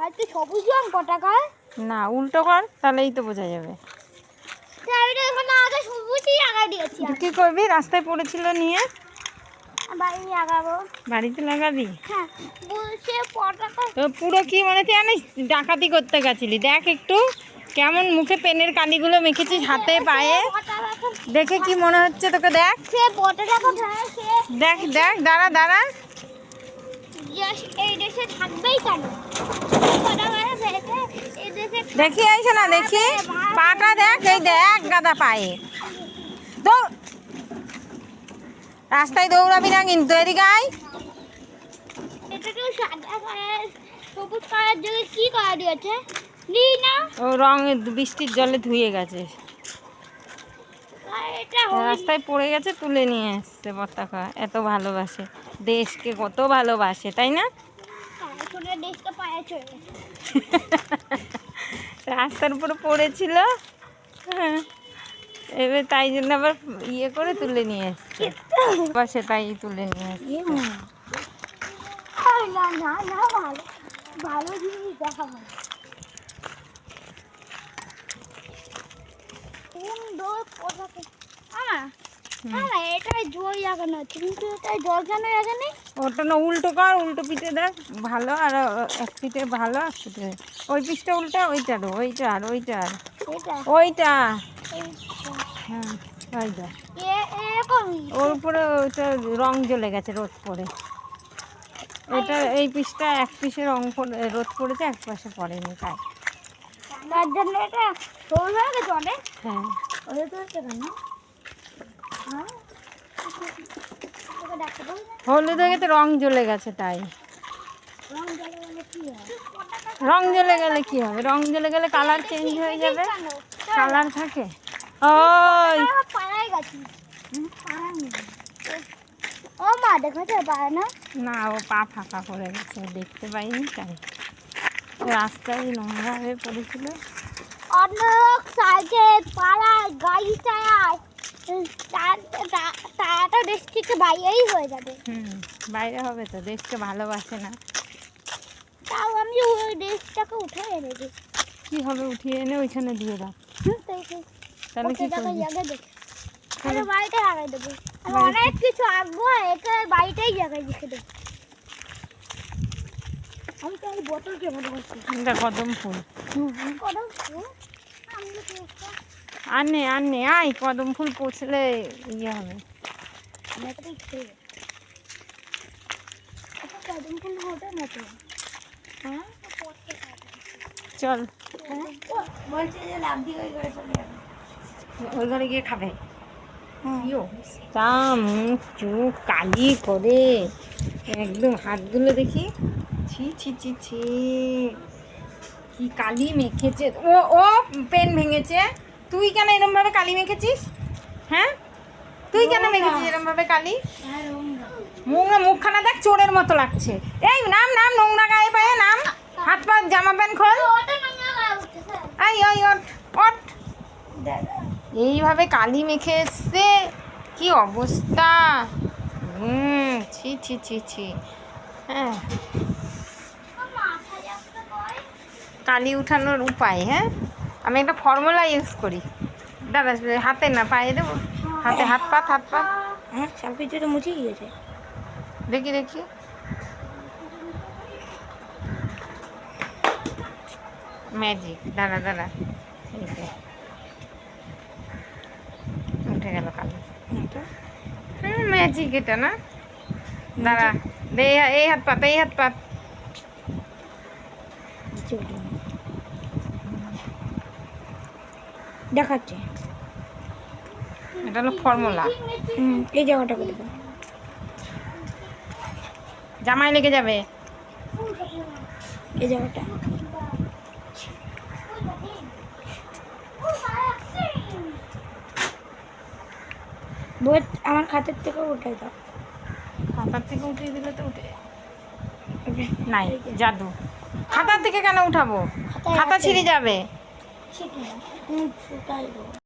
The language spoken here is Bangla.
হয়তো সবুজ রং পতাকায় না উল্টো কর তাহলেই তো বোঝা যাবে। আমি এখানে আগে সবুজই আগা দিয়েছি কি করবি? রাস্তায় পড়েছিল নিয়ে? বাড়ি লাগাবো। বাড়িতে লাগাবি? হ্যাঁ বলছে পতাকা তো পুরো কি মনে হচ্ছে জানিস? ডাকাতি করতে গেছিলি। দেখ একটু কেমন মুখে পেনের কালিগুলো মেখেছিস হাতে পায়ে। দেখে। কি মনে হচ্ছে তোকে? দেখ। সে পতাকা দেখ দেখ দাঁড়া দাঁড়া। এই দেশে থাকবেই কেন? এই দেখি আইসো না দেখি। পাটা দেখ এই দেখ গাদা পায়ে। দৌড় রাস্তায় দৌড়াবি না কিন্তু এদিকে আয়। সবুজ কি কালার দিয়েছে? ও রং বৃষ্টির জলে ধুয়ে গেছে। রাস্তায় পড়ে গেছে তুলে নিয়ে এসছে পতাকা। এত ভালোবাসে। দেশকে কত ভালোবাসে তাই না? রাস্তার উপরে পড়েছিল। এবার তাই জন্য আবার ইয়ে করে তুলে নিয়ে এসছে। তাই তুলে নিয়ে এসছে। ভালো জিনিস দেখা পতাকা ওটা না উল্টো কর উল্টো পিঠে দেখ ভালো আর এক পিঠে ভালো এক পিঠে। ওই পিঠটা উল্টা ওইটা আর ওইটা আর ওইটা আর। ওইটা? হ্যাঁ ওইটা ওর উপরে ওইটা রং জ্বলে গেছে রোদ পড়ে। এটা এই পিসটা এক পিসে রং রোদ পড়েছে এক পাশে পড়েনি তাই। তার জন্য এটা সরু হয়ে গেছে অনেক? হ্যাঁ। তো কেন হ্যাঁ তোকে ডাকতে বলবে হলুদ হয়ে গেছে রং জ্বলে গেছে তাই। রং জ্বলে গেলে কি হবে? রং জ্বলে গেলে কালার চেঞ্জ হয়ে যাবে। কালার থাকে। ওই। ও মা দেখেছ পাড়া না? না ও পা ফাঁকা করে গেছে দেখতে পাইনি তাই। রাস্তায় নোংরা হয়ে পড়েছিল। অনেক সাইডে পাড়ায় গাড়ি চালায়। তারা দেশ থেকে বাইরেই হয়ে যাবে। হুম বাইরে হবে তো দেশকে ভালোবাসে না। তাও আমি ওই দেশটাকে উঠে এনেছি। কি হবে উঠিয়ে এনে ওইখানে দিয়ে দাও। তাহলে কি করবি? তাহলে বাড়িতে লাগাই দেবো। আমি? অনেক কিছু আঁকবো একে বাড়িতেই জায়গায় রেখে দেবো। আমি তো এই বোতলকে ভালোবাসি এটা কদম ফুল। কদম ফুল? আমি আর নে আর নে আয় কদম ফুল পচলে ইয়ে হবে। হ্যাঁ? চল। হ্যাঁ? ওই ঘরে গিয়ে খাবে? হ্যাঁ। মুখ কালি করে। একদম হাতগুলো দেখি। ছি ছি ছি ছি। কি কালি মেখেছে। ও ও পেন ভেঙেছে। তুই কেন এরম ভাবে কালি মেখেছিস? হ্যাঁ? তুই কেন মেখেছিস এরম ভাবে কালি নোংরা। মুখখানা দেখ চোরের মতো লাগছে। এই নাম নাম নোংরা গায়ে পায়ে নাম। হাত পা জামা প্যান্ট খোল। আই ওই ওট ওট এইভাবে কালি মেখে এসছে কি অবস্থা? হুম ছি ছি ছি ছি। হ্যাঁ। কালি উঠানোর উপায় হ্যাঁ? আমি একটা ফর্মুলা ইউজ করি। দাদা হাতে না পায়ে দেবো। হাতে হাত পাত হাত পাত হ্যাঁ সব কিছু তো মুছে গিয়েছে। দেখি দেখি। ম্যাজিক দাঁড়া দাঁড়া। উঠে গেল কালি। হুম ম্যাজিক এটা না? দাঁড়া দে এই এই হাত পাত এই হাত পাত দেখাচ্ছে। এটা হলো ফর্মুলা। হুম এই জায়গাটা করে দেবো। জামাই লেগে যাবে। এই জায়গাটা। বই আমার খাতের থেকে উঠাই দাও। খাতার থেকে উঠিয়ে দিলে তো উঠে নাই জাদু। খাতার থেকে কেন উঠাবো? খাতা ছিঁড়ে যাবে। ঠিক না হুম ফুটাই দেবো